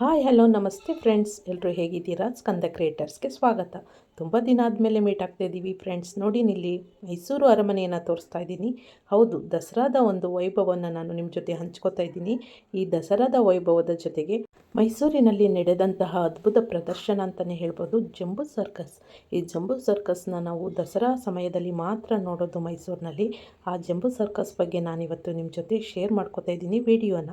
Hi, hello, ನಮಸ್ತೆ friends. ಎಲ್ಲರೂ ಹೇಗಿದ್ದೀರಾ? ಸ್ಕಂದ ಕ್ರಿಯೇಟರ್ಸ್ಗೆ ಸ್ವಾಗತ. ತುಂಬ ದಿನ ಆದಮೇಲೆ ಮೀಟ್ ಆಗ್ತಾ ಇದ್ದೀವಿ ಫ್ರೆಂಡ್ಸ್. ನೋಡಿ ಇಲ್ಲಿ ಮೈಸೂರು ಅರಮನೆಯನ್ನು ತೋರಿಸ್ತಾ ಇದ್ದೀನಿ. ಹೌದು, ದಸರಾದ ಒಂದು ವೈಭವವನ್ನು ನಾನು ನಿಮ್ಮ ಜೊತೆ ಹಂಚ್ಕೋತಾ ಇದ್ದೀನಿ. ಈ ದಸರಾದ ವೈಭವದ ಜೊತೆಗೆ ಮೈಸೂರಿನಲ್ಲಿ ನಡೆದಂತಹ ಅದ್ಭುತ ಪ್ರದರ್ಶನ ಅಂತಲೇ ಹೇಳ್ಬೋದು, ಜಂಬೂ ಸರ್ಕಸ್. ಈ ಜಂಬೂ ಸರ್ಕಸ್ನ ನಾವು ದಸರಾ ಸಮಯದಲ್ಲಿ ಮಾತ್ರ ನೋಡೋದು ಮೈಸೂರಿನಲ್ಲಿ. ಆ ಜಂಬೂ ಸರ್ಕಸ್ ಬಗ್ಗೆ ನಾನಿವತ್ತು ನಿಮ್ಮ ಜೊತೆ ಶೇರ್ ಮಾಡ್ಕೋತಾ ಇದ್ದೀನಿ ವಿಡಿಯೋನ.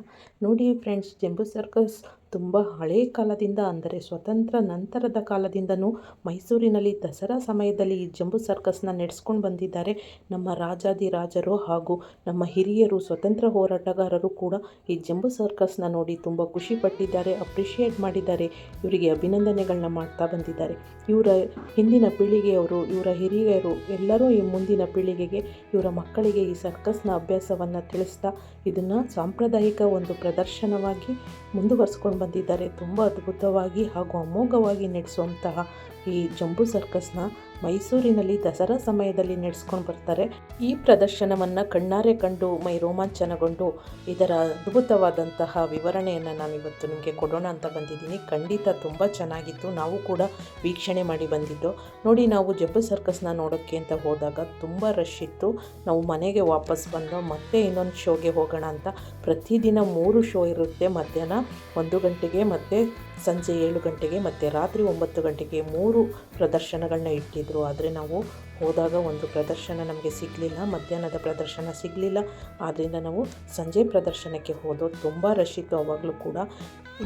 ನೋಡಿ ಫ್ರೆಂಡ್ಸ್, ಜಂಬೂ ಸರ್ಕಸ್ ತುಂಬ ಹಳೆ ಕಾಲದಿಂದ ಅಂದರೆ ಸ್ವತಂತ್ರ ನಂತರದ ಕಾಲದಿಂದನೂ ಮೈಸೂರಿನಲ್ಲಿ ದಸರಾ ಸಮಯದಲ್ಲಿ ಈ ಜಂಬೂ ಸರ್ಕಸ್ನ ನಡೆಸ್ಕೊಂಡು ಬಂದಿದ್ದಾರೆ. ನಮ್ಮ ರಾಜಾದಿರಾಜರು ಹಾಗೂ ನಮ್ಮ ಹಿರಿಯರು, ಸ್ವತಂತ್ರ ಹೋರಾಟಗಾರರು ಕೂಡ ಈ ಜಂಬು ಸರ್ಕಸ್ನ ನೋಡಿ ತುಂಬ ಖುಷಿ ಪಟ್ಟಿದ್ದಾರೆ, ಅಪ್ರಿಷಿಯೇಟ್ ಮಾಡಿದ್ದಾರೆ, ಇವರಿಗೆ ಅಭಿನಂದನೆಗಳನ್ನ ಮಾಡ್ತಾ ಬಂದಿದ್ದಾರೆ. ಇವರ ಹಿಂದಿನ ಪೀಳಿಗೆಯವರು, ಇವರ ಹಿರಿಯರು ಎಲ್ಲರೂ ಈ ಮುಂದಿನ ಪೀಳಿಗೆಗೆ, ಇವರ ಮಕ್ಕಳಿಗೆ ಈ ಸರ್ಕಸ್ನ ಅಭ್ಯಾಸವನ್ನು ತಿಳಿಸ್ತಾ ಇದನ್ನು ಸಾಂಪ್ರದಾಯಿಕ ಒಂದು ಪ್ರದರ್ಶನವಾಗಿ ಮುಂದುವರ್ಸ್ಕೊಂಡು ಬಂದಿದ್ದಾರೆ. ತುಂಬ ಅದ್ಭುತವಾಗಿ ಹಾಗೂ ಅಮೋಘವಾಗಿ ನಡೆಸುವಂತಹ ಈ ಜಂಬೂ ಸರ್ಕಸ್ನ ಮೈಸೂರಿನಲ್ಲಿ ದಸರಾ ಸಮಯದಲ್ಲಿ ನಡೆಸ್ಕೊಂಡು ಬರ್ತಾರೆ. ಈ ಪ್ರದರ್ಶನವನ್ನು ಕಣ್ಣಾರೆ ಕಂಡು ಮೈ ರೋಮಾಂಚನಗೊಂಡು ಇದರ ಅದ್ಭುತವಾದಂತಹ ವಿವರಣೆಯನ್ನು ನಾನು ಇವತ್ತು ನಿಮಗೆ ಕೊಡೋಣ ಅಂತ ಬಂದಿದ್ದೀನಿ. ಖಂಡಿತ ತುಂಬ ಚೆನ್ನಾಗಿತ್ತು. ನಾವು ಕೂಡ ವೀಕ್ಷಣೆ ಮಾಡಿ ಬಂದಿದ್ದು. ನೋಡಿ, ನಾವು ಜಂಬೂ ಸರ್ಕಸ್ನ ನೋಡೋಕ್ಕೆ ಅಂತ ಹೋದಾಗ ತುಂಬ ರಶ್ ಇತ್ತು. ನಾವು ಮನೆಗೆ ವಾಪಸ್ ಬಂದು ಮತ್ತೆ ಇನ್ನೊಂದು ಶೋಗೆ ಹೋಗೋಣ ಅಂತ ಪ್ರತಿದಿನ ಮೂರು ಶೋ ಇರುತ್ತೆ. ಮಧ್ಯಾಹ್ನ ಒಂದು ಗಂಟೆಗೆ ಮತ್ತು ಸಂಜೆ ಏಳು ಗಂಟೆಗೆ ಮತ್ತು ರಾತ್ರಿ ಒಂಬತ್ತು ಗಂಟೆಗೆ ಮೂರು ಪ್ರದರ್ಶನಗಳನ್ನ ಇಟ್ಟಿದ್ದರು ಆದರೆ ನಾವು ಹೋದಾಗ ಒಂದು ಪ್ರದರ್ಶನ ನಮಗೆ ಸಿಗಲಿಲ್ಲ, ಮಧ್ಯಾಹ್ನದ ಪ್ರದರ್ಶನ ಸಿಗಲಿಲ್ಲ. ಆದ್ದರಿಂದ ನಾವು ಸಂಜೆ ಪ್ರದರ್ಶನಕ್ಕೆ ಹೋದೋ ತುಂಬ ರಶ್ ಇತ್ತು. ಅವಾಗಲೂ ಕೂಡ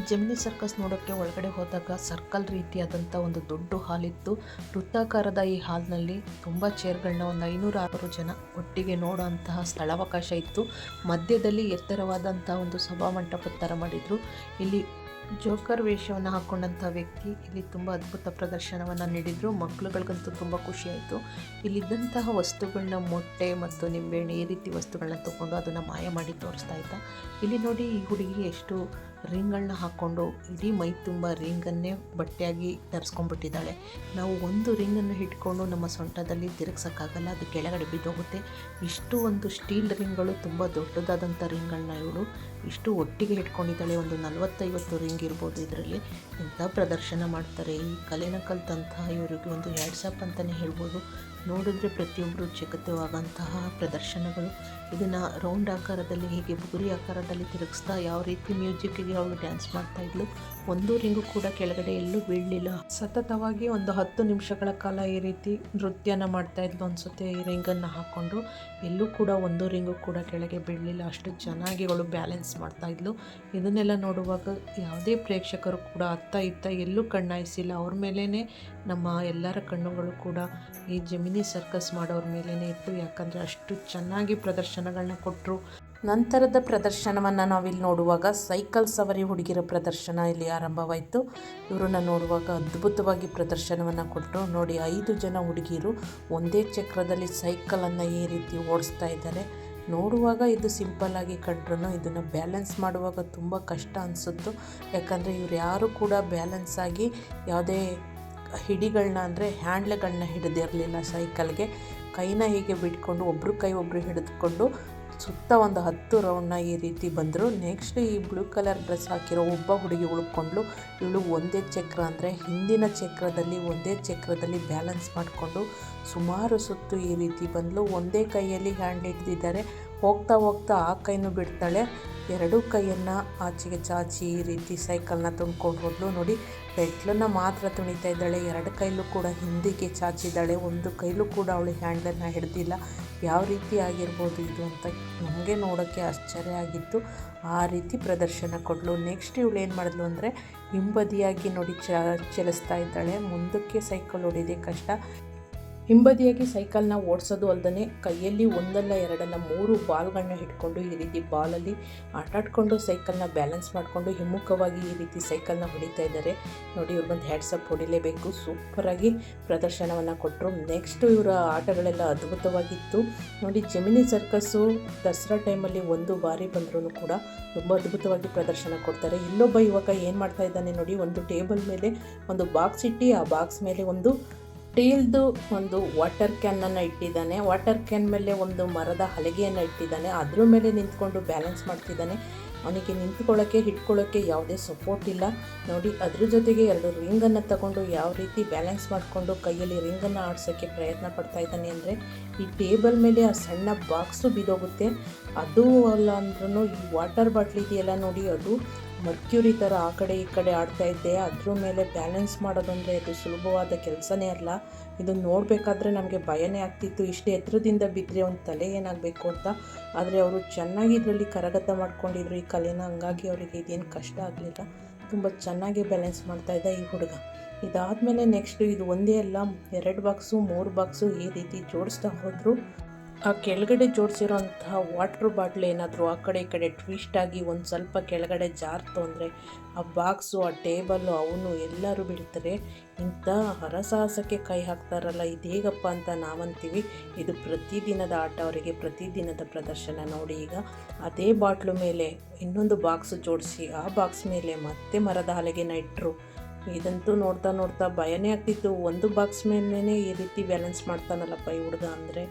ಜಮಿನಿ ಸರ್ಕಸ್ ನೋಡೋಕ್ಕೆ ಒಳಗಡೆ ಹೋದಾಗ ಸರ್ಕಲ್ ರೀತಿಯಾದಂಥ ಒಂದು ದೊಡ್ಡ ಹಾಲ್ ಇತ್ತು. ವೃತ್ತಾಕಾರದ ಈ ಹಾಲ್ನಲ್ಲಿ ತುಂಬ ಚೇರ್ಗಳನ್ನ ಒಂದು ಐನೂರು ಆರು ಜನ ಒಟ್ಟಿಗೆ ನೋಡೋಂತಹ ಸ್ಥಳಾವಕಾಶ ಇತ್ತು. ಮಧ್ಯದಲ್ಲಿ ಎತ್ತರವಾದಂಥ ಒಂದು ಸಭಾಮಂಟಪದ ಥರ ಮಾಡಿದರು. ಇಲ್ಲಿ ಜೋಕರ್ ವೇಷವನ್ನು ಹಾಕ್ಕೊಂಡಂಥ ವ್ಯಕ್ತಿ ಇಲ್ಲಿ ತುಂಬ ಅದ್ಭುತ ಪ್ರದರ್ಶನವನ್ನು ನೀಡಿದರು. ಮಕ್ಕಳುಗಳಿಗಂತೂ ತುಂಬ ಖುಷಿಯಾಯಿತು ಇಲ್ಲಿದ್ದಂತಹ ವಸ್ತುಗಳನ್ನ ಮೊಟ್ಟೆ ಮತ್ತು ನಿಂಬೆಹಣ್ಣು ಈ ರೀತಿ ವಸ್ತುಗಳನ್ನ ತೊಗೊಂಡು ಅದನ್ನು ಮಾಯ ಮಾಡಿ ತೋರಿಸ್ತಾ ಇದ್ದ. ಇಲ್ಲಿ ನೋಡಿ ಈ ಹುಡುಗಿ ಎಷ್ಟು ರಿಂಗ್ಗಳನ್ನ ಹಾಕ್ಕೊಂಡು ಇಡೀ ಮೈ ತುಂಬ ರಿಂಗನ್ನೇ ಬಟ್ಟೆಯಾಗಿ ಧರಿಸ್ಕೊಂಡ್ಬಿಟ್ಟಿದ್ದಾಳೆ. ನಾವು ಒಂದು ರಿಂಗನ್ನು ಹಿಡ್ಕೊಂಡು ನಮ್ಮ ಸೊಂಟದಲ್ಲಿ ತಿರುಗ್ಸೋಕ್ಕಾಗಲ್ಲ, ಅದು ಕೆಳಗಡೆ ಬಿದ್ದೋಗುತ್ತೆ. ಇಷ್ಟು ಒಂದು ಸ್ಟೀಲ್ ರಿಂಗ್ಗಳು, ತುಂಬ ದೊಡ್ಡದಾದಂಥ ರಿಂಗ್ಗಳನ್ನ ಇವಳು ಇಷ್ಟು ಒಟ್ಟಿಗೆ ಹಿಡ್ಕೊಂಡಿದ್ದಾಳೆ. ಒಂದು ನಲವತ್ತೈವತ್ತು ರಿಂಗ್ ಇರ್ಬೋದು ಇದರಲ್ಲಿ. ಇಂಥ ಪ್ರದರ್ಶನ ಮಾಡ್ತಾರೆ. ಈ ಕಲೆನ ಕಲ್ತಂತಹ ಇವರಿಗೆ ಒಂದು ಹ್ಯಾಡ್ಸಪ್ ಅಂತಲೇ ಹೇಳ್ಬೋದು. ನೋಡಿದ್ರೆ ಪ್ರತಿಯೊಬ್ಬರು ಚಕಿತವಾದಂತಹ ಪ್ರದರ್ಶನಗಳು ಇದನ್ನು ರೌಂಡ್ ಆಕಾರದಲ್ಲಿ ಹೀಗೆ ಬುಗುರಿ ಆಕಾರದಲ್ಲಿ ತಿರುಗಿಸ್ತಾ ಯಾವ ರೀತಿ ಮ್ಯೂಸಿಕ್ಗೆ ಅವಳು ಡ್ಯಾನ್ಸ್ ಮಾಡ್ತಾ ಇದ್ಲು. ಒಂದು ರಿಂಗು ಕೂಡ ಕೆಳಗಡೆ ಎಲ್ಲೂ ಬೀಳಲಿಲ್ಲ. ಸತತವಾಗಿ ಒಂದು ಹತ್ತು ನಿಮಿಷಗಳ ಕಾಲ ಈ ರೀತಿ ನೃತ್ಯನ ಮಾಡ್ತಾ ಇದ್ಲು ಅನ್ಸುತ್ತೆ ಈ ರಿಂಗನ್ನು ಹಾಕ್ಕೊಂಡು ಎಲ್ಲೂ ಕೂಡ ಒಂದು ರಿಂಗು ಕೂಡ ಕೆಳಗೆ ಬೀಳಲಿಲ್ಲ. ಅಷ್ಟು ಚೆನ್ನಾಗಿ ಅವಳು ಬ್ಯಾಲೆನ್ಸ್ ಮಾಡ್ತಾ ಇದ್ಲು. ಇದನ್ನೆಲ್ಲ ನೋಡುವಾಗ ಯಾವುದೇ ಪ್ರೇಕ್ಷಕರು ಕೂಡ ಅತ್ತ ಇತ್ತ ಎಲ್ಲೂ ಕಣ್ಣಾಯಿಸಿಲ್ಲ. ಅವ್ರ ಮೇಲೇ ನಮ್ಮ ಎಲ್ಲರ ಕಣ್ಣುಗಳು ಕೂಡ ಈ ಜಮಿನಿ ಸರ್ಕಸ್ ಮಾಡೋರ ಮೇಲೇ ಇತ್ತು. ಯಾಕಂದರೆ ಅಷ್ಟು ಚೆನ್ನಾಗಿ ಪ್ರದರ್ಶನಗಳನ್ನ ಕೊಟ್ಟರು ನಂತರದ ಪ್ರದರ್ಶನವನ್ನು ನಾವಿಲ್ಲಿ ನೋಡುವಾಗ ಸೈಕಲ್ ಸವಾರಿ ಹುಡುಗಿರ ಪ್ರದರ್ಶನ ಇಲ್ಲಿ ಆರಂಭವಾಯಿತು. ಇವರನ್ನ ನೋಡುವಾಗ ಅದ್ಭುತವಾಗಿ ಪ್ರದರ್ಶನವನ್ನು ಕೊಟ್ಟರು ನೋಡಿ, ಐದು ಜನ ಹುಡುಗಿರು ಒಂದೇ ಚಕ್ರದಲ್ಲಿ ಸೈಕಲನ್ನು ಈ ರೀತಿ ಓಡಿಸ್ತಾ ಇದ್ದಾರೆ. ನೋಡುವಾಗ ಇದು ಸಿಂಪಲ್ಲಾಗಿ ಕಂಡ್ರೂ ಇದನ್ನು ಬ್ಯಾಲೆನ್ಸ್ ಮಾಡುವಾಗ ತುಂಬ ಕಷ್ಟ ಅನಿಸುತ್ತು. ಯಾಕಂದರೆ ಇವ್ರು ಯಾರು ಕೂಡ ಬ್ಯಾಲೆನ್ಸ್ ಆಗಿ ಯಾವುದೇ ಹಿಡಿಗಳನ್ನ ಅಂದರೆ ಹ್ಯಾಂಡ್ಲ್ಗಳನ್ನ ಹಿಡಿದಿರಲಿಲ್ಲ ಸೈಕಲ್ಗೆ. ಕೈನ ಹೀಗೆ ಬಿಟ್ಕೊಂಡು ಒಬ್ಬರು ಕೈ ಒಬ್ಬರು ಹಿಡಿದುಕೊಂಡು ಸುತ್ತ ಒಂದು ಹತ್ತು ರೌಂಡ್ನ ಈ ರೀತಿ ಬಂದರು. ನೆಕ್ಸ್ಟ್ ಈ ಬ್ಲೂ ಕಲರ್ ಡ್ರೆಸ್ ಹಾಕಿರೋ ಒಬ್ಬ ಹುಡುಗಿ ಉಳ್ಕೊಂಡ್ಲು ಇವಳು ಒಂದೇ ಚಕ್ರ ಅಂದರೆ ಹಿಂದಿನ ಚಕ್ರದಲ್ಲಿ ಒಂದೇ ಚಕ್ರದಲ್ಲಿ ಬ್ಯಾಲೆನ್ಸ್ ಮಾಡಿಕೊಂಡು ಸುಮಾರು ಸುತ್ತು ಈ ರೀತಿ ಬಂದಳು. ಒಂದೇ ಕೈಯಲ್ಲಿ ಹ್ಯಾಂಡ್ ಹಿಡಿದಿದ್ದಾರೆ. ಹೋಗ್ತಾ ಹೋಗ್ತಾ ಆ ಕೈನೂ ಬಿಡ್ತಾಳೆ. ಎರಡೂ ಕೈಯನ್ನು ಆಚೆಗೆ ಚಾಚಿ ಈ ರೀತಿ ಸೈಕಲ್ನ ತುಂಬ್ಕೊಂಡು ಹೋದ್ಲು. ನೋಡಿ ಪೆಟ್ಲನ್ನು ಮಾತ್ರ ತುಣಿತಾ ಇದ್ದಾಳೆ. ಎರಡು ಕೈಲೂ ಕೂಡ ಹಿಂದಿಗೆ ಚಾಚಿದ್ದಾಳೆ. ಒಂದು ಕೈಲೂ ಕೂಡ ಅವಳು ಹ್ಯಾಂಡನ್ನು ಹಿಡ್ದಿಲ್ಲ. ಯಾವ ರೀತಿ ಆಗಿರ್ಬೋದು ಇದು ಅಂತ ನಮಗೆ ನೋಡೋಕ್ಕೆ ಆಶ್ಚರ್ಯ ಆಗಿತ್ತು. ಆ ರೀತಿ ಪ್ರದರ್ಶನ ಕೊಡಲು. ನೆಕ್ಸ್ಟ್ ಇವಳು ಏನು ಮಾಡಿದ್ಲು ಅಂದರೆ, ಹಿಂಬದಿಯಾಗಿ ನೋಡಿ ಚ, ಚಲಿಸ್ತಾ ಇದ್ದಾಳೆ. ಮುಂದಕ್ಕೆ ಸೈಕಲ್ ಹೊಡಿದೆ ಕಷ್ಟ. ಹಿಂಬದಿಯಾಗಿ ಸೈಕಲ್ನ ಓಡಿಸೋದು ಅಲ್ಲದೆ ಕೈಯಲ್ಲಿ ಒಂದಲ್ಲ ಎರಡಲ್ಲ ಮೂರು ಬಾಲ್ಗಳನ್ನ ಹಿಡ್ಕೊಂಡು ಈ ರೀತಿ ಬಾಲಲ್ಲಿ ಆಟಾಡ್ಕೊಂಡು ಸೈಕಲ್ನ ಬ್ಯಾಲೆನ್ಸ್ ಮಾಡಿಕೊಂಡು ಹಿಮ್ಮುಖವಾಗಿ ಈ ರೀತಿ ಸೈಕಲ್ನ ಹೊಡಿತಾ ಇದ್ದಾರೆ. ನೋಡಿ ಇವ್ರಿಗೊಂದು ಹ್ಯಾಟ್ಸಪ್ ಹೊಡಿಲೇಬೇಕು. ಸೂಪರಾಗಿ ಪ್ರದರ್ಶನವನ್ನು ಕೊಟ್ಟರು ನೆಕ್ಸ್ಟು ಇವರ ಆಟಗಳೆಲ್ಲ ಅದ್ಭುತವಾಗಿತ್ತು. ನೋಡಿ, ಜಮಿನಿ ಸರ್ಕಸ್ಸು ದಸರಾ ಟೈಮಲ್ಲಿ ಒಂದು ಬಾರಿ ಬಂದರೂ ಕೂಡ ತುಂಬ ಅದ್ಭುತವಾಗಿ ಪ್ರದರ್ಶನ ಕೊಡ್ತಾರೆ. ಇಲ್ಲೊಬ್ಬ ಯುವಕ ಏನು ಮಾಡ್ತಾ ಇದ್ದಾನೆ ನೋಡಿ, ಒಂದು ಟೇಬಲ್ ಮೇಲೆ ಒಂದು ಬಾಕ್ಸ್ ಇಟ್ಟು ಆ ಬಾಕ್ಸ್ ಮೇಲೆ ಒಂದು ಸ್ಟೀಲ್ದು ಒಂದು ವಾಟರ್ ಕ್ಯಾನನ್ನು ಇಟ್ಟಿದ್ದಾನೆ. ವಾಟರ್ ಕ್ಯಾನ್ ಮೇಲೆ ಒಂದು ಮರದ ಹಲಗೆಯನ್ನು ಇಟ್ಟಿದ್ದಾನೆ. ಅದ್ರ ಮೇಲೆ ನಿಂತ್ಕೊಂಡು ಬ್ಯಾಲೆನ್ಸ್ ಮಾಡ್ತಿದ್ದಾನೆ. ಅವನಿಗೆ ನಿಂತ್ಕೊಳ್ಳೋಕ್ಕೆ ಹಿಡ್ಕೊಳ್ಳೋಕ್ಕೆ ಯಾವುದೇ ಸಪೋರ್ಟ್ ಇಲ್ಲ. ನೋಡಿ, ಅದ್ರ ಜೊತೆಗೆ ಎರಡು ರಿಂಗನ್ನು ತಗೊಂಡು ಯಾವ ರೀತಿ ಬ್ಯಾಲೆನ್ಸ್ ಮಾಡಿಕೊಂಡು ಕೈಯಲ್ಲಿ ರಿಂಗನ್ನು ಆಡ್ಸೋಕ್ಕೆ ಪ್ರಯತ್ನ ಪಡ್ತಾ ಇದ್ದಾನೆ ಅಂದರೆ, ಈ ಟೇಬಲ್ ಮೇಲೆ ಆ ಸಣ್ಣ ಬಾಕ್ಸು ಬಿದ್ದೋಗುತ್ತೆ. ಅದು ಅಲ್ಲ ಅಂದ್ರೂ ಈ ವಾಟರ್ ಬಾಟ್ಲ್ ಇದೆಯಲ್ಲ ನೋಡಿ, ಅದು ಮರ್ಕ್ಯೂರಿ ಥರ ಆ ಕಡೆ ಈ ಕಡೆ ಆಡ್ತಾ ಇದ್ದೆ. ಅದ್ರ ಮೇಲೆ ಬ್ಯಾಲೆನ್ಸ್ ಮಾಡೋದಂದರೆ ಅದು ಸುಲಭವಾದ ಕೆಲಸನೇ ಅಲ್ಲ. ಇದು ನೋಡಬೇಕಾದ್ರೆ ನಮಗೆ ಭಯನೇ ಆಗ್ತಿತ್ತು. ಇಷ್ಟು ಎತ್ತರದಿಂದ ಬಿದ್ದರೆ ಒಂದು ತಲೆ ಏನಾಗಬೇಕು ಅಂತ. ಆದರೆ ಅವರು ಚೆನ್ನಾಗಿ ಇದರಲ್ಲಿ ಕರಗತ ಮಾಡ್ಕೊಂಡಿದ್ರು ಈ ಕಲೆನ. ಹಂಗಾಗಿ ಅವರಿಗೆ ಇದೇನು ಕಷ್ಟ ಆಗಲಿಲ್ಲ. ತುಂಬ ಚೆನ್ನಾಗಿ ಬ್ಯಾಲೆನ್ಸ್ ಮಾಡ್ತಾ ಇದ್ದ ಈ ಹುಡುಗ. ಇದಾದಮೇಲೆ ನೆಕ್ಸ್ಟು ಇದು ಒಂದೇ ಅಲ್ಲ. ಎರಡು ಬಾಕ್ಸು ಮೂರು ಬಾಕ್ಸು ಈ ರೀತಿ ಜೋಡಿಸ್ತಾ ಹೋದರು. ಆ ಕೆಳಗಡೆ ಜೋಡಿಸಿರೋಂತಹ ವಾಟರ್ ಬಾಟ್ಲ್ ಏನಾದರೂ ಆ ಕಡೆ ಈ ಕಡೆ ಟ್ವಿಸ್ಟ್ ಆಗಿ ಒಂದು ಸ್ವಲ್ಪ ಕೆಳಗಡೆ ಜಾರ್ತು ಅಂದರೆ ಆ ಬಾಕ್ಸು ಆ ಟೇಬಲ್ಲು ಅವನು ಎಲ್ಲರೂ ಬೀಳ್ತಾರೆ ಇಂಥ ಹರಸಾಹಸಕ್ಕೆ ಕೈ ಹಾಕ್ತಾರಲ್ಲ, ಇದು ಹೇಗಪ್ಪ ಅಂತ ನಾವಂತೀವಿ. ಇದು ಪ್ರತಿದಿನದ ಆಟ ಅವರಿಗೆ, ಪ್ರತಿದಿನದ ಪ್ರದರ್ಶನ ನೋಡಿ ಈಗ. ಅದೇ ಬಾಟ್ಲು ಮೇಲೆ, ಇನ್ನೊಂದು ಬಾಕ್ಸ್ ಜೋಡಿಸಿ, ಆ ಬಾಕ್ಸ್ ಮೇಲೆ ಮತ್ತೆ ಮರದ ಹಲಗೆನ ಇಟ್ಟರು ಇದಂತೂ ನೋಡ್ತಾ ನೋಡ್ತಾ ಭಯನೇ ಆಗ್ತಿತ್ತು. ಒಂದು ಬಾಕ್ಸ್ ಮೇಲೇ ಈ ರೀತಿ ಬ್ಯಾಲೆನ್ಸ್ ಮಾಡ್ತಾನಲ್ಲಪ್ಪ ಈ ಹುಡುಗ ಅಂದರೆ.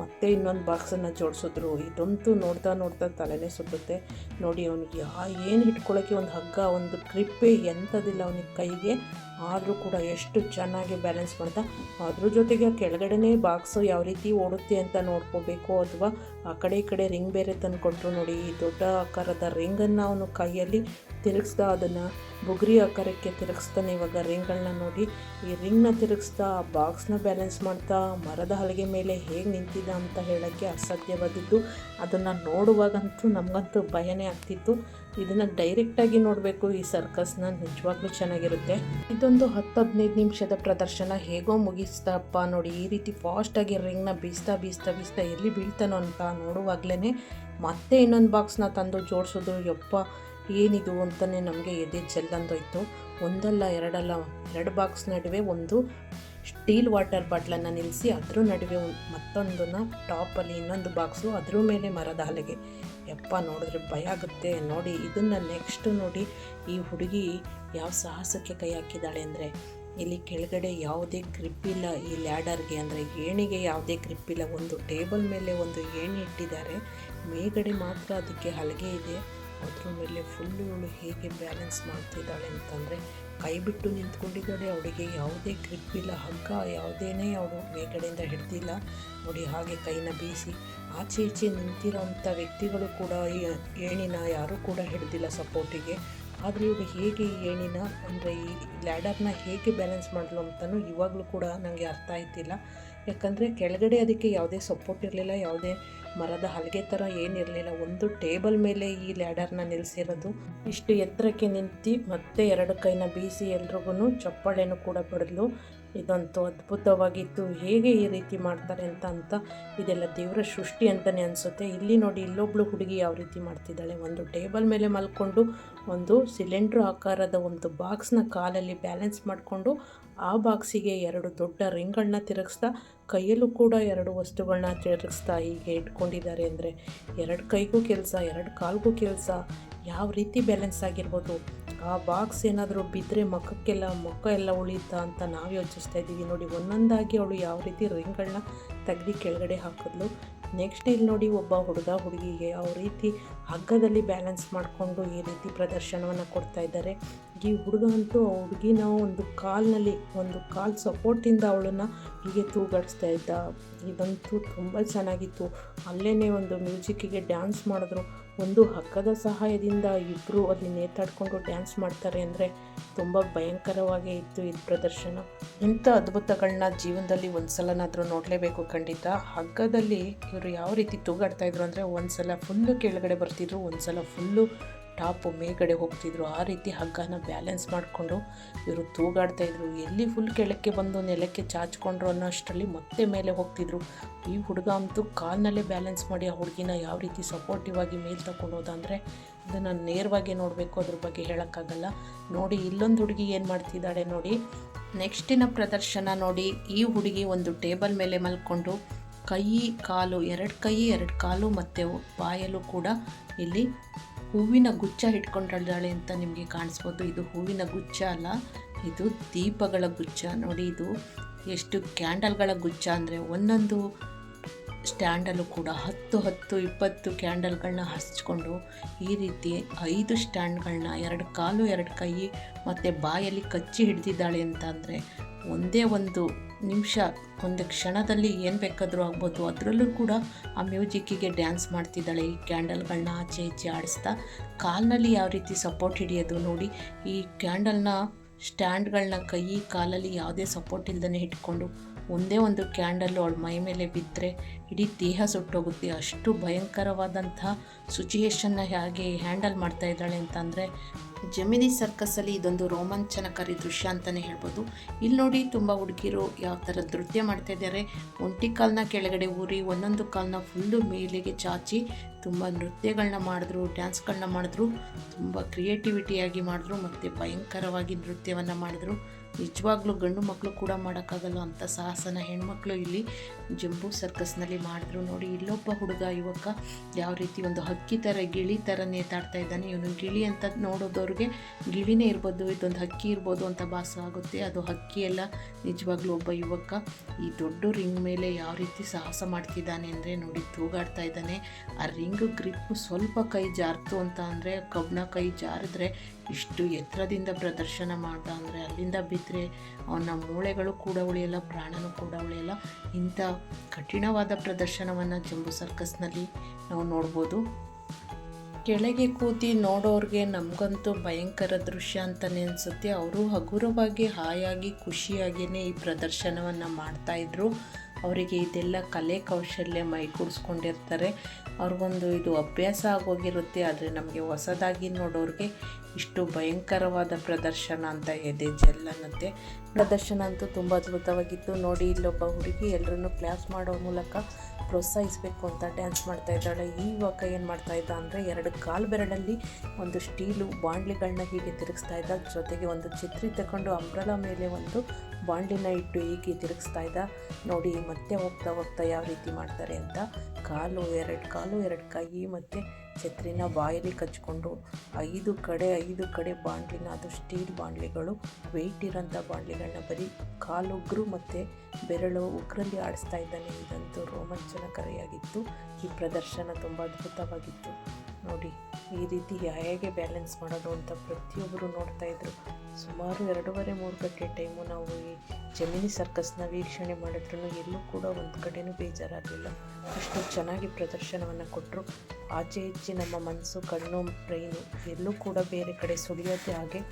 ಮತ್ತೆ ಇನ್ನೊಂದು ಬಾಕ್ಸನ್ನು ಜೋಡಿಸಿದ್ರು. ಇದಂತೂ ನೋಡ್ತಾ ನೋಡ್ತಾ ತಲೆನೇ ಸುತ್ತುತ್ತೆ. ನೋಡಿ ಅವನಿಗೆ, ಯಾ, ಏನು ಇಟ್ಕೊಳ್ಳೋಕ್ಕೆ ಒಂದು ಹಗ್ಗ, ಒಂದು ಟ್ರಿಪ್ಪೇ ಎಂಥದಿಲ್ಲ ಅವನಿಗೆ ಕೈಗೆ. ಆದರೂ ಕೂಡ ಎಷ್ಟು ಚೆನ್ನಾಗಿ ಬ್ಯಾಲೆನ್ಸ್ ಮಾಡ್ತಾ ಅದ್ರ ಜೊತೆಗೆ ಕೆಳಗಡೆನೇ ಬಾಕ್ಸು ಯಾವ ರೀತಿ ಓಡುತ್ತೆ ಅಂತ ನೋಡ್ಕೋಬೇಕು ಅಥವಾ ಆ ಕಡೆ ಈ ಕಡೆ ರಿಂಗ್ ಬೇರೆ ತಂದು ಕೊಟ್ಟರು ನೋಡಿ, ಈ ದೊಡ್ಡ ಆಕಾರದ ರಿಂಗನ್ನು ಅವನು ಕೈಯಲ್ಲಿ ತಿರುಗಿಸ್ದ, ಅದನ್ನು ಬುಗುರಿ ಆಕಾರಕ್ಕೆ ತಿರುಗಿಸ್ತಾನೆ. ಇವಾಗ ರಿಂಗ್ಗಳನ್ನ ನೋಡಿ, ಈ ರಿಂಗ್ನ ತಿರುಗಿಸ್ತಾ ಆ ಬಾಕ್ಸ್ನ ಬ್ಯಾಲೆನ್ಸ್ ಮಾಡ್ತಾ, ಮರದ ಹಲಗೆ ಮೇಲೆ ಹೇಗೆ ನಿಂತಿದ್ದ ಅಂತ ಹೇಳೋಕ್ಕೆ ಅಸಾಧ್ಯವಾದದ್ದು. ಅದನ್ನು ನೋಡುವಾಗಂತೂ ನಮಗಂತೂ ಭಯನೇ ಆಗ್ತಿತ್ತು. ಇದನ್ನು ಡೈರೆಕ್ಟಾಗಿ ನೋಡಬೇಕು, ಈ ಸರ್ಕಸ್ನ ನಿಜವಾಗ್ಲೂ ಚೆನ್ನಾಗಿರುತ್ತೆ. ಇದೊಂದು ಹತ್ತು ಹದಿನೈದು ನಿಮಿಷದ ಪ್ರದರ್ಶನ. ಹೇಗೋ ಮುಗಿಸ್ತಪ್ಪ ನೋಡಿ, ಈ ರೀತಿ ಫಾಸ್ಟಾಗಿ ರಿಂಗ್ನ ಬೀಸ್ತಾ ಬೀಸ್ತಾ ಬೀಸ್ತಾ ಎಲ್ಲಿ ಬೀಳ್ತಾನೋ ಅಂತ ನೋಡುವಾಗಲೇ ಮತ್ತೆ ಇನ್ನೊಂದು ಬಾಕ್ಸ್ನ ತಂದು ಜೋಡಿಸೋದು. ಯಪ್ಪ ಏನಿದು ಅಂತಲೇ ನಮಗೆ ಎದೆ ಚೆಲ್ಲಂದೋಯ್ತು. ಒಂದಲ್ಲ, ಎರಡಲ್ಲ, ಎರಡು ಬಾಕ್ಸ್ ನಡುವೆ ಒಂದು ಸ್ಟೀಲ್ ವಾಟರ್ ಬಾಟ್ಲನ್ನು ನಿಲ್ಲಿಸಿ ಅದ್ರ ನಡುವೆ ಮತ್ತೊಂದನ್ನು ಟಾಪಲ್ಲಿ ಇನ್ನೊಂದು ಬಾಕ್ಸು ಅದ್ರ ಮೇಲೆ ಮರದ ಹಲಗೆ. ಯಪ್ಪ, ನೋಡಿದ್ರೆ ಭಯ ಆಗುತ್ತೆ. ನೋಡಿ, ಇದನ್ನು ನೆಕ್ಸ್ಟ್ ನೋಡಿ ಈ ಹುಡುಗಿ ಯಾವ ಸಾಹಸಕ್ಕೆ ಕೈ ಹಾಕಿದ್ದಾಳೆ ಅಂದರೆ, ಇಲ್ಲಿ ಕೆಳಗಡೆ ಯಾವುದೇ ಗ್ರಿಪ್ ಇಲ್ಲ ಈ ಲ್ಯಾಡರ್ಗೆ ಅಂದರೆ, ಏಣಿಗೆ ಯಾವುದೇ ಗ್ರಿಪ್ ಇಲ್ಲ. ಒಂದು ಟೇಬಲ್ ಮೇಲೆ ಒಂದು ಏಣಿ ಇಟ್ಟಿದ್ದಾರೆ. ಮೇಗಡೆ ಮಾತ್ರ ಅದಕ್ಕೆ ಹಲಗೆ ಇದೆ. ಅದ್ರ ಮೇಲೆ ಫುಲ್ಲು ಇವಳು ಹೇಗೆ ಬ್ಯಾಲೆನ್ಸ್ ಮಾಡ್ತಿದ್ದಾಳೆ ಅಂತಂದರೆ ಕೈ ಬಿಟ್ಟು ನಿಂತ್ಕೊಂಡಿದ್ದಾಳೆ. ಅವಳಿಗೆ ಯಾವುದೇ ಗ್ರಿಪ್ ಇಲ್ಲ, ಹಗ್ಗ ಯಾವುದೇನೇ ಅವಳು ಮೇಲ್ಗಡೆಯಿಂದ ಹಿಡ್ದಿಲ್ಲ. ನೋಡಿ ಹಾಗೆ ಕೈನ ಬೀಸಿ ಆಚೆ ಈಚೆ ನಿಂತಿರೋವಂಥ ವ್ಯಕ್ತಿಗಳು ಕೂಡ ಈ ಏಣಿನ ಯಾರೂ ಕೂಡ ಹಿಡ್ದಿಲ್ಲ ಸಪೋರ್ಟಿಗೆ ಆದರೆ ಇವಳು ಹೇಗೆ ಈ ಏಣಿನ ಅಂದರೆ ಈ ಲ್ಯಾಡರ್ನ ಹೇಗೆ ಬ್ಯಾಲೆನ್ಸ್ ಮಾಡಲು ಅಂತಲೂ ಇವಾಗಲೂ ಕೂಡ ನನಗೆ ಅರ್ಥ ಆಯ್ತಿಲ್ಲ. ಯಾಕಂದರೆ ಕೆಳಗಡೆ ಅದಕ್ಕೆ ಯಾವುದೇ ಸಪೋರ್ಟ್ ಇರಲಿಲ್ಲ, ಯಾವುದೇ ಮರದ ಹಲಗೆ ಥರ ಏನಿರಲಿಲ್ಲ. ಒಂದು ಟೇಬಲ್ ಮೇಲೆ ಈ ಲ್ಯಾಡರ್ನ ನಿಲ್ಲಿಸಿರೋದು ಇಷ್ಟು ಎತ್ತರಕ್ಕೆ ನಿಂತು ಮತ್ತೆ ಎರಡು ಕೈನ ಬೀಸಿ ಎಲ್ರಿಗೂ ಚಪ್ಪಾಳೆನೂ ಕೂಡ ಬಡಲು ಇದಂತೂ ಅದ್ಭುತವಾಗಿತ್ತು. ಹೇಗೆ ಈ ರೀತಿ ಮಾಡ್ತಾರೆ ಅಂತ ಅಂತ ಇದೆಲ್ಲ ದೇವರ ಸೃಷ್ಟಿ ಅಂತಲೇ ಅನಿಸುತ್ತೆ. ಇಲ್ಲಿ ನೋಡಿ ಇಲ್ಲೊಬ್ಳು ಹುಡುಗಿ ಯಾವ ರೀತಿ ಮಾಡ್ತಿದ್ದಾಳೆ. ಒಂದು ಟೇಬಲ್ ಮೇಲೆ ಮಲ್ಕೊಂಡು ಒಂದು ಸಿಲಿಂಡ್ರ್ ಆಕಾರದ ಒಂದು ಬಾಕ್ಸ್ನ ಕಾಲಲ್ಲಿ ಬ್ಯಾಲೆನ್ಸ್ ಮಾಡಿಕೊಂಡು ಆ ಬಾಕ್ಸಿಗೆ ಎರಡು ದೊಡ್ಡ ರಿಂಗ್ಗಳನ್ನ ತಿರುಗಿಸ್ತಾ ಕೈಯಲ್ಲೂ ಕೂಡ ಎರಡು ವಸ್ತುಗಳನ್ನ ತಿರುಗಿಸ್ತಾ ಹೀಗೆ ಇಟ್ಕೊಂಡಿದ್ದಾರೆ ಅಂದರೆ ಎರಡು ಕೈಗೂ ಕೆಲಸ, ಎರಡು ಕಾಲ್ಗೂ ಕೆಲಸ, ಯಾವ ರೀತಿ ಬ್ಯಾಲೆನ್ಸ್ ಆಗಿರ್ಬೋದು? ಆ ಬಾಕ್ಸ್ ಏನಾದರೂ ಬಿದ್ದರೆ ಮುಖಕ್ಕೆಲ್ಲ, ಮುಖ ಎಲ್ಲ ಉಳಿಯುತ್ತಾ ಅಂತ ನಾವು ಯೋಚಿಸ್ತಾ ಇದ್ದೀವಿ ನೋಡಿ, ಒಂದೊಂದಾಗಿ ಅವಳು ಯಾವ ರೀತಿ ರಿಂಗ್ಗಳನ್ನ ತೆಗ್ದು ಕೆಳಗಡೆ ಹಾಕಿದ್ಲು. ನೆಕ್ಸ್ಟ್ ಇಲ್ಲಿ ನೋಡಿ ಒಬ್ಬ ಹುಡುಗ ಹುಡುಗಿಗೆ ಯಾವ ರೀತಿ ಹಗ್ಗದಲ್ಲಿ ಬ್ಯಾಲೆನ್ಸ್ ಮಾಡಿಕೊಂಡು ಈ ರೀತಿ ಪ್ರದರ್ಶನವನ್ನು ಕೊಡ್ತಾ ಇದ್ದಾರೆ. ಈ ಹುಡುಗ ಅಂತೂ ಆ ಹುಡುಗಿನ ಒಂದು ಕಾಲ್ನಲ್ಲಿ, ಒಂದು ಕಾಲ್ ಸಪೋರ್ಟಿಂದ ಅವಳನ್ನು ಹೀಗೆ ತೂಗಾಡಿಸ್ತಾ ಇದ್ದ. ಇದಂತೂ ತುಂಬ ಚೆನ್ನಾಗಿತ್ತು. ಅಲ್ಲೇ ಒಂದು ಮ್ಯೂಸಿಕ್ಕಿಗೆ ಡ್ಯಾನ್ಸ್ ಮಾಡಿದ್ರು. ಒಂದು ಹಗ್ಗದ ಸಹಾಯದಿಂದ ಇಬ್ಬರು ಅಲ್ಲಿ ನೇತಾಡಿಕೊಂಡು ಡ್ಯಾನ್ಸ್ ಮಾಡ್ತಾರೆ ಅಂದರೆ ತುಂಬ ಭಯಂಕರವಾಗೇ ಇತ್ತು ಇದು ಪ್ರದರ್ಶನ. ಇಂಥ ಅದ್ಭುತಗಳನ್ನ ಜೀವನದಲ್ಲಿ ಒಂದು ಸಲನಾದರೂ ನೋಡಲೇಬೇಕು ಖಂಡಿತ. ಹಗ್ಗದಲ್ಲಿ ಇವರು ಯಾವ ರೀತಿ ತೂಗಾಡ್ತಾ ಇದ್ರು ಅಂದರೆ ಒಂದು ಸಲ ಫುಲ್ಲು ಕೆಳಗಡೆ ಬರ್ತಿದ್ರು ಒಂದು ಸಲ ಫುಲ್ಲು ಟಾಪು ಮೇಗಡೆ ಹೋಗ್ತಿದ್ರು. ಆ ರೀತಿ ಹಗ್ಗನ ಬ್ಯಾಲೆನ್ಸ್ ಮಾಡಿಕೊಂಡು ಇವರು ತೂಗಾಡ್ತಾಯಿದ್ರು ಎಲ್ಲಿ ಫುಲ್ ಕೆಳಕ್ಕೆ ಬಂದು ನೆಲಕ್ಕೆ ಚಾಚ್ಕೊಂಡ್ರು ಅನ್ನೋ ಅಷ್ಟರಲ್ಲಿ ಮತ್ತೆ ಮೇಲೆ ಹೋಗ್ತಿದ್ರು. ಈ ಹುಡುಗ ಅಂತೂ ಕಾಲ್ನಲ್ಲೇ ಬ್ಯಾಲೆನ್ಸ್ ಮಾಡಿ ಆ ಹುಡುಗಿನ ಯಾವ ರೀತಿ ಸಪೋರ್ಟಿವ್ ಆಗಿ ಮೇಲೆ ತಗೊಂಡು ಹೋದ ಅಂದರೆ ಅದನ್ನು ನೇರವಾಗಿ ನೋಡಬೇಕು, ಅದ್ರ ಬಗ್ಗೆ ಹೇಳೋಕ್ಕಾಗಲ್ಲ. ನೋಡಿ, ಇಲ್ಲೊಂದು ಹುಡುಗಿ ಏನು ಮಾಡ್ತಿದ್ದಾಳೆ ನೋಡಿ. ನೆಕ್ಸ್ಟಿನ ಪ್ರದರ್ಶನ ನೋಡಿ. ಈ ಹುಡುಗಿ ಒಂದು ಟೇಬಲ್ ಮೇಲೆ ಮಲ್ಕೊಂಡು ಕೈ, ಕಾಲು, ಎರಡು ಕೈ, ಎರಡು ಕಾಲು ಮತ್ತು ಬಾಯಲ್ಲೂ ಕೂಡ ಇಲ್ಲಿ ಹೂವಿನ ಗುಚ್ಛ ಇಟ್ಕೊಂಡಿದ್ದಾಳೆ ಅಂತ ನಿಮಗೆ ಕಾಣಿಸ್ಬೋದು. ಇದು ಹೂವಿನ ಗುಚ್ಛ ಅಲ್ಲ, ಇದು ದೀಪಗಳ ಗುಚ್ಛ. ನೋಡಿ, ಇದು ಎಷ್ಟು ಕ್ಯಾಂಡಲ್ಗಳ ಗುಚ್ಛ ಅಂದರೆ ಒಂದೊಂದು ಸ್ಟ್ಯಾಂಡಲ್ಲೂ ಕೂಡ ಹತ್ತು ಹತ್ತು, ಇಪ್ಪತ್ತು ಕ್ಯಾಂಡಲ್ಗಳನ್ನ ಹಚ್ಕೊಂಡು ಈ ರೀತಿ ಐದು ಸ್ಟ್ಯಾಂಡ್ಗಳನ್ನ ಎರಡು ಕಾಲು, ಎರಡು ಕೈ ಮತ್ತು ಬಾಯಲ್ಲಿ ಕಚ್ಚಿ ಹಿಡ್ದಿದ್ದಾಳೆ ಅಂತ ಅಂದರೆ ಒಂದೇ ಒಂದು ನಿಮಿಷ, ಒಂದು ಕ್ಷಣದಲ್ಲಿ ಏನು ಬೇಕಾದರೂ ಆಗ್ಬೋದು. ಅದರಲ್ಲೂ ಕೂಡ ಆ ಮ್ಯೂಸಿಕ್ಕಿಗೆ ಡ್ಯಾನ್ಸ್ ಮಾಡ್ತಿದ್ದಾಳೆ. ಈ ಕ್ಯಾಂಡಲ್ಗಳನ್ನ ಆಚೆ ಈಚೆ ಆಡಿಸ್ತಾ ಕಾಲಿನಲ್ಲಿ ಯಾವ ರೀತಿ ಸಪೋರ್ಟ್ ಹಿಡಿಯೋದು ನೋಡಿ, ಈ ಕ್ಯಾಂಡಲ್ನ ಸ್ಟ್ಯಾಂಡ್ಗಳನ್ನ ಕೈ, ಕಾಲಲ್ಲಿ ಯಾವುದೇ ಸಪೋರ್ಟ್ ಇಲ್ದೇ ಇಟ್ಕೊಂಡು ಒಂದೇ ಒಂದು ಕ್ಯಾಂಡಲ್ಲು ಅವಳ ಮೈ ಮೇಲೆ ಬಿದ್ದರೆ ಇಡೀ ದೇಹ ಸುಟ್ಟೋಗುತ್ತೆ. ಅಷ್ಟು ಭಯಂಕರವಾದಂಥ ಸಿಚುಯೇಷನ್ನ ಹೇಗೆ ಹ್ಯಾಂಡಲ್ ಮಾಡ್ತಾ ಇದ್ದಾಳೆ ಅಂತಂದರೆ ಜಮಿನಿ ಸರ್ಕಸಲ್ಲಿ ಇದೊಂದು ರೋಮಾಂಚನಕಾರಿ ದೃಶ್ಯ ಅಂತಲೇ ಹೇಳ್ಬೋದು. ಇಲ್ಲಿ ನೋಡಿ ತುಂಬ ಹುಡುಗಿರು ಯಾವ ಥರ ನೃತ್ಯ ಮಾಡ್ತಾ ಇದ್ದಾರೆ. ಒಂಟಿ ಕಾಲನ್ನ ಕೆಳಗಡೆ ಊರಿ, ಒಂದೊಂದು ಕಾಲನ್ನ ಫುಲ್ಲು ಮೇಲೆಗೆ ಚಾಚಿ ತುಂಬ ನೃತ್ಯಗಳನ್ನ ಮಾಡಿದ್ರು ಡ್ಯಾನ್ಸ್ಗಳನ್ನ ಮಾಡಿದ್ರು, ತುಂಬ ಕ್ರಿಯೇಟಿವಿಟಿಯಾಗಿ ಮಾಡಿದ್ರು, ಮತ್ತು ಭಯಂಕರವಾಗಿ ನೃತ್ಯವನ್ನು ಮಾಡಿದ್ರು. ನಿಜವಾಗ್ಲೂ ಗಂಡು ಮಕ್ಕಳು ಕೂಡ ಮಾಡೋಕ್ಕಾಗಲ್ಲ ಅಂಥ ಸಾಹಸನ ಹೆಣ್ಮಕ್ಳು ಇಲ್ಲಿ. ಜಂಬೂ ಸರ್ಕಸ್ನಲ್ಲಿ ಮಾಡಿದ್ರು ನೋಡಿ, ಇಲ್ಲೊಬ್ಬ ಹುಡುಗ, ಯುವಕ ಯಾವ ರೀತಿ ಒಂದು ಹಕ್ಕಿ ಥರ ಗಿಳಿ ಥರ ನೇತಾಡ್ತಾ ಇದ್ದಾನೆ. ಇವನು ಗಿಳಿ ಅಂತ ನೋಡೋದವ್ರಿಗೆ ಗಿಳಿನೇ ಇರ್ಬೋದು, ಇದೊಂದು ಹಕ್ಕಿ ಇರ್ಬೋದು ಅಂತ ಭಾಸ ಆಗುತ್ತೆ. ಅದು ಹಕ್ಕಿ ನಿಜವಾಗ್ಲೂ ಒಬ್ಬ ಯುವಕ ಈ ದೊಡ್ಡ ರಿಂಗ್ ಮೇಲೆ ಯಾವ ರೀತಿ ಸಾಹಸ ಮಾಡ್ತಿದ್ದಾನೆ ಅಂದರೆ ನೋಡಿ, ತೂಗಾಡ್ತಾ ಇದ್ದಾನೆ. ಆ ರಿಂಗ್ ಗ್ರಿಪ್ ಸ್ವಲ್ಪ ಕೈ ಜಾರ್ತು ಅಂತ ಅಂದರೆ, ಕಬ್ಬಣ ಕೈ ಜಾರಿದ್ರೆ ಇಷ್ಟು ಎತ್ತರದಿಂದ ಪ್ರದರ್ಶನ ಮಾಡ್ದ ಅಂದರೆ, ಅಲ್ಲಿಂದ ಬಿದ್ದರೆ ಅವನ ಮೂಳೆಗಳು ಕೂಡ ಉಳಿಯಲ್ಲ, ಪ್ರಾಣನೂ ಕೂಡ ಉಳಿಯಲ್ಲ. ಇಂಥ ಕಠಿಣವಾದ ಪ್ರದರ್ಶನವನ್ನು ಜಂಬೂ ಸರ್ಕಸ್ನಲ್ಲಿ ನಾವು ನೋಡ್ಬೋದು. ಕೆಳಗೆ ಕೂತಿ ನೋಡೋರಿಗೆ ನಮಗಂತೂ ಭಯಂಕರ ದೃಶ್ಯ ಅಂತಲೇ ಅನಿಸುತ್ತೆ. ಅವರು ಹಗುರವಾಗಿ ಹಾಯಾಗಿ ಖುಷಿಯಾಗಿಯೇ ಈ ಪ್ರದರ್ಶನವನ್ನು ಮಾಡ್ತಾಯಿದ್ರು ಅವರಿಗೆ ಇದೆಲ್ಲ ಕಲೆ ಕೌಶಲ್ಯ ಮೈಗೂಡಿಸ್ಕೊಂಡಿರ್ತಾರೆ. ಅವ್ರಿಗೊಂದು ಇದು ಅಭ್ಯಾಸ ಆಗೋಗಿರುತ್ತೆ, ಆದರೆ ನಮಗೆ ಹೊಸದಾಗಿ ನೋಡೋರಿಗೆ ಇಷ್ಟು ಭಯಂಕರವಾದ ಪ್ರದರ್ಶನ ಅಂತ ಇದೆ ಜೆಲ್ ಅನ್ನತ್ತೆ. ಪ್ರದರ್ಶನ ಅಂತೂ ತುಂಬ ಅದ್ಭುತವಾಗಿತ್ತು. ನೋಡಿ, ಇಲ್ಲೊಬ್ಬ ಹುಡುಗಿ ಎಲ್ಲರನ್ನು ಕ್ಲಾಸ್ ಮಾಡೋ ಮೂಲಕ ಪ್ರೋತ್ಸಾಹಿಸಬೇಕು ಅಂತ ಡ್ಯಾನ್ಸ್ ಮಾಡ್ತಾ ಇದ್ದಾಳೆ. ಈ ಯುವಕ ಏನು ಮಾಡ್ತಾ ಇದ್ದ ಅಂದರೆ, ಎರಡು ಕಾಲು ಬೆರಳಲ್ಲಿ ಒಂದು ಸ್ಟೀಲು ಬಾಂಡ್ಲಿಗಳನ್ನ ಹೀಗೆ ತಿರುಗಿಸ್ತಾ ಇದ್ದ ಜೊತೆಗೆ ಒಂದು ಛತ್ರಿ ತಗೊಂಡು ಅಂಬ್ರಲ ಮೇಲೆ ಒಂದು ಬಾಂಡ್ಲಿನ ಇಟ್ಟು ಹೀಗೆ ತಿರುಗಿಸ್ತಾ ಇದ್ದ. ನೋಡಿ, ಮತ್ತೆ ಹೋಗ್ತಾ ಹೋಗ್ತಾ ಯಾವ ರೀತಿ ಮಾಡ್ತಾರೆ ಅಂತ. ಕಾಲು, ಎರಡು ಕಾಲು, ಎರಡು ಕೈ, ಮತ್ತು ಛತ್ರಿನ ಬಾಯಲ್ಲಿ ಕಚ್ಕೊಂಡು ಐದು ಕಡೆ ಐದು ಕಡೆ ಬಾಂಡ್ಲಿನ, ಅದು ಸ್ಟೀಲ್ ಬಾಂಡ್ಲಿಗಳು ವೆಯ್ಟ್ ಇರೋಂಥ ಬಾಂಡ್ಲಿಗಳನ್ನ ಬರೀ ಕಾಲುಗ್ರು ಮತ್ತು ಬೆರಳು ಉಗ್ರಲ್ಲಿ ಆಡಿಸ್ತಾ ಇದ್ದಾನೆ. ಇದಂತೂ ರೋಮಾಂಚನಕಾರಿಯಾಗಿತ್ತು ಈ ಪ್ರದರ್ಶನ ತುಂಬ ಅದ್ಭುತವಾಗಿತ್ತು. ನೋಡಿ, ಈ ರೀತಿ ಹೇಗೆ ಬ್ಯಾಲೆನ್ಸ್ ಮಾಡೋದು ಅಂತ ಪ್ರತಿಯೊಬ್ಬರು ನೋಡ್ತಾ ಇದ್ರು. ಸುಮಾರು ಎರಡೂವರೆ, ಮೂರು ಗಂಟೆ ಟೈಮು ನಾವು ಈ ಜಮಿನಿ ಸರ್ಕಸ್ನ ವೀಕ್ಷಣೆ ಮಾಡಿದ್ರೂ ಎಲ್ಲೂ ಕೂಡ ಒಂದು ಕಡೆನೂ ಬೇಜಾರಾಗಲಿಲ್ಲ. ಅಷ್ಟು ಚೆನ್ನಾಗಿ ಪ್ರದರ್ಶನವನ್ನು ಕೊಟ್ಟರು ಆಚೆ ಈಚೆ ನಮ್ಮ ಮನಸ್ಸು ಕಣ್ಣು ಬ್ರೈನು ಎಲ್ಲೂ ಕೂಡ ಬೇರೆ ಕಡೆ ಸುಳಿಯೋದೇ ಹಾಗೆ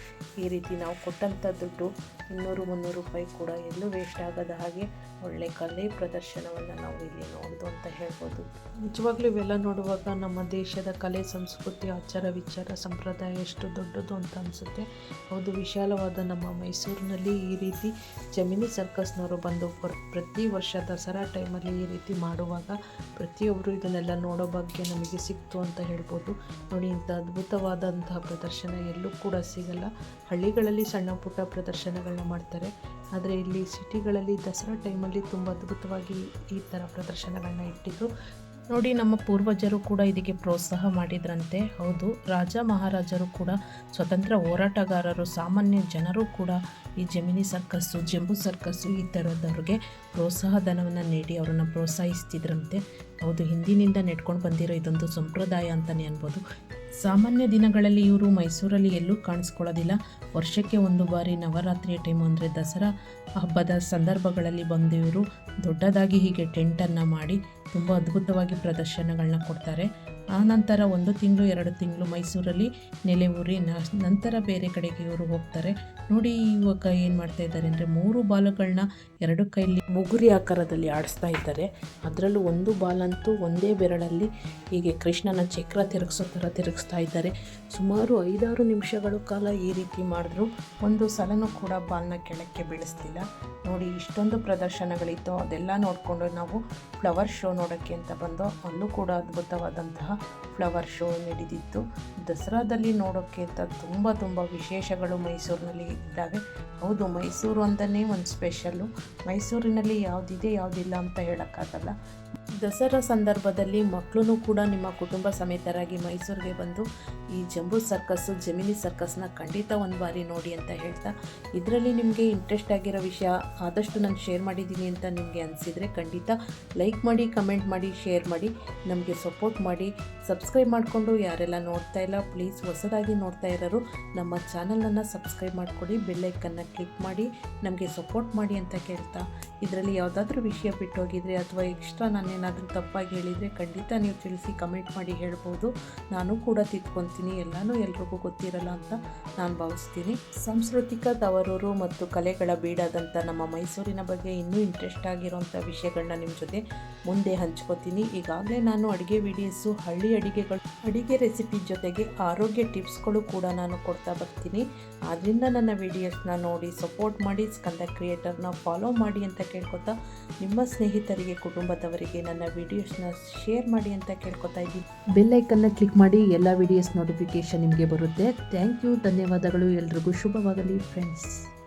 ಈ ರೀತಿ ನಾವು ಕೊಟ್ಟಂಥ ದುಡ್ಡು ಇನ್ನೂರು ಮುನ್ನೂರು ರೂಪಾಯಿ ಕೂಡ ಎಲ್ಲೂ ವೇಸ್ಟ್ ಆಗದ ಹಾಗೆ ಒಳ್ಳೆ ಕಲೆ ಪ್ರದರ್ಶನವನ್ನು ನಾವು ಇಲ್ಲಿ ನೋಡೋದು ಅಂತ ಹೇಳ್ಬೋದು. ನಿಜವಾಗ್ಲೂ ಇವೆಲ್ಲ ನೋಡುವಾಗ ನಮ್ಮ ದೇಶದ ಕಲೆ, ಸಂಸ್ಕೃತಿ, ಆಚಾರ, ವಿಚಾರ, ಸಂಪ್ರದಾಯ ಎಷ್ಟು ದೊಡ್ಡದು ಅಂತ ಅನಿಸುತ್ತೆ. ಹೌದು, ವಿಶಾಲವಾದ ನಮ್ಮ ಮೈಸೂರಿನಲ್ಲಿ ಈ ರೀತಿ ಜಮಿನಿ ಸರ್ಕಸ್ನವರು ಬಂದು ಪ್ರತಿ ವರ್ಷ ದಸರಾ ಟೈಮಲ್ಲಿ ಈ ರೀತಿ ಮಾಡುವಾಗ ಪ್ರತಿಯೊಬ್ಬರು ಇದನ್ನೆಲ್ಲ ನೋಡೋ ಬಗ್ಗೆ ನಮಗೆ ಸಿಕ್ತು ಅಂತ ಹೇಳ್ಬೋದು. ನೋಡಿ, ಇಂಥ ಅದ್ಭುತವಾದಂತಹ ಪ್ರದರ್ಶನ ಎಲ್ಲೂ ಕೂಡ ಸಿಗಲ್ಲ. ಹಳ್ಳಿಗಳಲ್ಲಿ ಸಣ್ಣ ಪುಟ್ಟ ಪ್ರದರ್ಶನಗಳನ್ನ ಮಾಡ್ತಾರೆ. ಆದರೆ ಇಲ್ಲಿ ಸಿಟಿಗಳಲ್ಲಿ ದಸರಾ ಟೈಮಲ್ಲಿ ತುಂಬ ಅದ್ಭುತವಾಗಿ ಈ ಥರ ಪ್ರದರ್ಶನಗಳನ್ನ ಇಟ್ಟಿದ್ರು. ನೋಡಿ, ನಮ್ಮ ಪೂರ್ವಜರು ಕೂಡ ಇದಕ್ಕೆ ಪ್ರೋತ್ಸಾಹ ಮಾಡಿದ್ರಂತೆ. ಹೌದು, ರಾಜ ಮಹಾರಾಜರು ಕೂಡ ಸ್ವತಂತ್ರ ಹೋರಾಟಗಾರರು, ಸಾಮಾನ್ಯ ಜನರು ಕೂಡ ಈ ಜಮಿನಿ ಸರ್ಕಸ್ಸು, ಜಂಬು ಸರ್ಕಸ್ಸು ಈ ಥರದವ್ರಿಗೆ ಪ್ರೋತ್ಸಾಹ ಧನವನ್ನು ನೀಡಿ ಅವರನ್ನು ಪ್ರೋತ್ಸಾಹಿಸ್ತಿದ್ರಂತೆ. ಹೌದು, ಹಿಂದಿನಿಂದ ನೆಡ್ಕೊಂಡು ಬಂದಿರೋ ಇದೊಂದು ಸಂಪ್ರದಾಯ ಅಂತಲೇ ಅನ್ಬೋದು. ಸಾಮಾನ್ಯ ದಿನಗಳಲ್ಲಿ ಇವರು ಮೈಸೂರಲ್ಲಿ ಎಲ್ಲೂ ಕಾಣಿಸ್ಕೊಳ್ಳೋದಿಲ್ಲ. ವರ್ಷಕ್ಕೆ ಒಂದು ಬಾರಿ ನವರಾತ್ರಿಯ ಟೈಮು ಅಂದರೆ ದಸರಾ ಹಬ್ಬದ ಸಂದರ್ಭಗಳಲ್ಲಿ ಬಂದು ಇವರು ದೊಡ್ಡದಾಗಿ ಹೀಗೆ ಟೆಂಟನ್ನು ಮಾಡಿ ತುಂಬ ಅದ್ಭುತವಾಗಿ ಪ್ರದರ್ಶನಗಳನ್ನ ಕೊಡ್ತಾರೆ. ಆ ನಂತರ ಒಂದು ತಿಂಗಳು, ಎರಡು ತಿಂಗಳು ಮೈಸೂರಲ್ಲಿ ನೆಲೆ ಊರಿ ನಂತರ ಬೇರೆ ಕಡೆಗೆ ಇವರು ಹೋಗ್ತಾರೆ. ನೋಡಿ ಇವಾಗ ಏನು ಮಾಡ್ತಾ ಇದ್ದಾರೆ ಅಂದರೆ ಮೂರು ಬಾಲುಗಳನ್ನ ಎರಡು ಕೈಲಿ ಮುಗುರಿ ಆಕಾರದಲ್ಲಿ ಆಡಿಸ್ತಾ ಇದ್ದಾರೆ. ಅದರಲ್ಲೂ ಒಂದು ಬಾಲಂತೂ ಒಂದೇ ಬೆರಳಲ್ಲಿ ಹೀಗೆ ಕೃಷ್ಣನ ಚಕ್ರ ತಿರುಗಿಸೋ ಥರ ತಿರುಗಿಸ್ತಾ ಇದ್ದಾರೆ. ಸುಮಾರು ಐದಾರು ನಿಮಿಷಗಳ ಕಾಲ ಈ ರೀತಿ ಮಾಡಿದ್ರು. ಒಂದು ಸಲನೂ ಕೂಡ ಬಾಲ್ನ ಕೆಳಕ್ಕೆ ಬೀಳಿಸ್ತಿಲ್ಲ. ನೋಡಿ ಇಷ್ಟೊಂದು ಪ್ರದರ್ಶನಗಳಿತ್ತು. ಅದೆಲ್ಲ ನೋಡಿಕೊಂಡು ನಾವು ಫ್ಲವರ್ ಶೋ ನೋಡೋಕ್ಕೆ ಅಂತ ಬಂದು ಅಲ್ಲೂ ಕೂಡ ಅದ್ಭುತವಾದಂತಹ ಫ್ಲವರ್ ಶೋ ನಡೆದಿತ್ತು ದಸರಾದಲ್ಲಿ ನೋಡೋಕ್ಕೆ ಅಂತ ತುಂಬ ತುಂಬ ವಿಶೇಷಗಳು ಮೈಸೂರಿನಲ್ಲಿ ಇದ್ದಾವೆ. ಹೌದು, ಮೈಸೂರು ಅಂತಲೇ ಒಂದು ಸ್ಪೆಷಲ್ಲು ಮೈಸೂರಿನಲ್ಲಿ ಯಾವುದಿದೆ, ಯಾವುದಿಲ್ಲ ಅಂತ ಹೇಳೋಕ್ಕಾಗಲ್ಲ. ದಸರಾ ಸಂದರ್ಭದಲ್ಲಿ ಮಕ್ಕಳು ಕೂಡ ನಿಮ್ಮ ಕುಟುಂಬ ಸಮೇತರಾಗಿ ಮೈಸೂರಿಗೆ ಬಂದು ಈ ಜಂಬೂ ಸರ್ಕಸ್ಸು, ಜಮಿನಿ ಸರ್ಕಸ್ನ ಖಂಡಿತ ಒಂದು ಬಾರಿ ನೋಡಿ ಅಂತ ಹೇಳ್ತಾ, ಇದರಲ್ಲಿ ನಿಮಗೆ ಇಂಟ್ರೆಸ್ಟ್ ಆಗಿರೋ ವಿಷಯ ಆದಷ್ಟು ನಾನು ಶೇರ್ ಮಾಡಿದ್ದೀನಿ ಅಂತ ನಿಮಗೆ ಅನಿಸಿದರೆ ಖಂಡಿತ ಲೈಕ್ ಮಾಡಿ ಕಮೆಂಟ್ ಮಾಡಿ ಶೇರ್ ಮಾಡಿ, ನಮಗೆ ಸಪೋರ್ಟ್ ಮಾಡಿ ಸಬ್ಸ್ಕ್ರೈಬ್ ಮಾಡಿಕೊಂಡು ಯಾರೆಲ್ಲ ನೋಡ್ತಾ ಇಲ್ಲ ಪ್ಲೀಸ್ ಹೊಸದಾಗಿ ನೋಡ್ತಾ ಇರೋರು, ನಮ್ಮ ಚಾನಲನ್ನು ಸಬ್ಸ್ಕ್ರೈಬ್ ಮಾಡಿಕೊಡಿ ಬೆಲ್ಲೈಕನ್ನು ಕ್ಲಿಕ್ ಮಾಡಿ, ನಮಗೆ ಸಪೋರ್ಟ್ ಮಾಡಿ ಅಂತ ಕೇಳ್ತಾ, ಇದರಲ್ಲಿ ಯಾವುದಾದ್ರೂ ವಿಷಯ ಬಿಟ್ಟೋಗಿದ್ರೆ ಅಥವಾ ಎಕ್ಸ್ಟ್ರಾ ನಾನೇನಾದರೂ ತಪ್ಪಾಗಿ ಹೇಳಿದರೆ ಖಂಡಿತ ನೀವು ತಿಳಿಸಿ, ಕಮೆಂಟ್ ಮಾಡಿ ಹೇಳ್ಬೋದು. ನಾನು ಕೂಡ ತಿದ್ಕೊತೀನಿ, ಎಲ್ಲನೂ ಎಲ್ರಿಗೂ ಗೊತ್ತಿರಲ್ಲ ಅಂತ ನಾನು ಭಾವಿಸ್ತೀನಿ. ಸಾಂಸ್ಕೃತಿಕ ತವರೂರು ಮತ್ತು ಕಲೆಗಳ ಬೀಡಾದಂಥ ನಮ್ಮ ಮೈಸೂರಿನ ಬಗ್ಗೆ ಇನ್ನೂ ಇಂಟ್ರೆಸ್ಟ್ ಆಗಿರೋಂಥ ವಿಷಯಗಳನ್ನ ನಿಮ್ಮ ಜೊತೆ ಮುಂದೆ ಹಂಚ್ಕೋತೀನಿ. ಈಗಾಗಲೇ ನಾನು ಅಡುಗೆ ವಿಡಿಯೋಸು, ಹಳ್ಳಿ ಅಡುಗೆಗಳು, ಅಡುಗೆ ರೆಸಿಪಿ ಜೊತೆಗೆ ಆರೋಗ್ಯ ಟಿಪ್ಸ್ಗಳು ಕೂಡ ನಾನು ಕೊಡ್ತಾ ಬರ್ತೀನಿ. ಆದ್ದರಿಂದ ನನ್ನ ವಿಡಿಯೋಸ್ನ ನೋಡಿ ಸಪೋರ್ಟ್ ಮಾಡಿ, ಸ್ಕಂದ ಕ್ರಿಯೇಟರ್ನ ಫಾಲೋ ಮಾಡಿ ಅಂತ ಕೇಳ್ಕೊತಾ ನಿಮ್ಮ ಸ್ನೇಹಿತರಿಗೆ, ಕುಟುಂಬದವರಿಗೆ ನನ್ನ ವಿಡಿಯೋಸ್ನ ಶೇರ್ ಮಾಡಿ ಅಂತ ಕೇಳ್ಕೊತಾ ಇದ್ದೀನಿ. ಬೆಲ್ ಐಕನ್ನ ಕ್ಲಿಕ್ ಮಾಡಿ ಎಲ್ಲ ವಿಡಿಯೋಸ್ ನೋಟಿಫಿಕೇಶನ್ ನಿಮಗೆ ಬರುತ್ತೆ. ಥ್ಯಾಂಕ್ ಯು ಧನ್ಯವಾದಗಳು. ಎಲ್ರಿಗೂ ಶುಭವಾಗಲಿ ಫ್ರೆಂಡ್ಸ್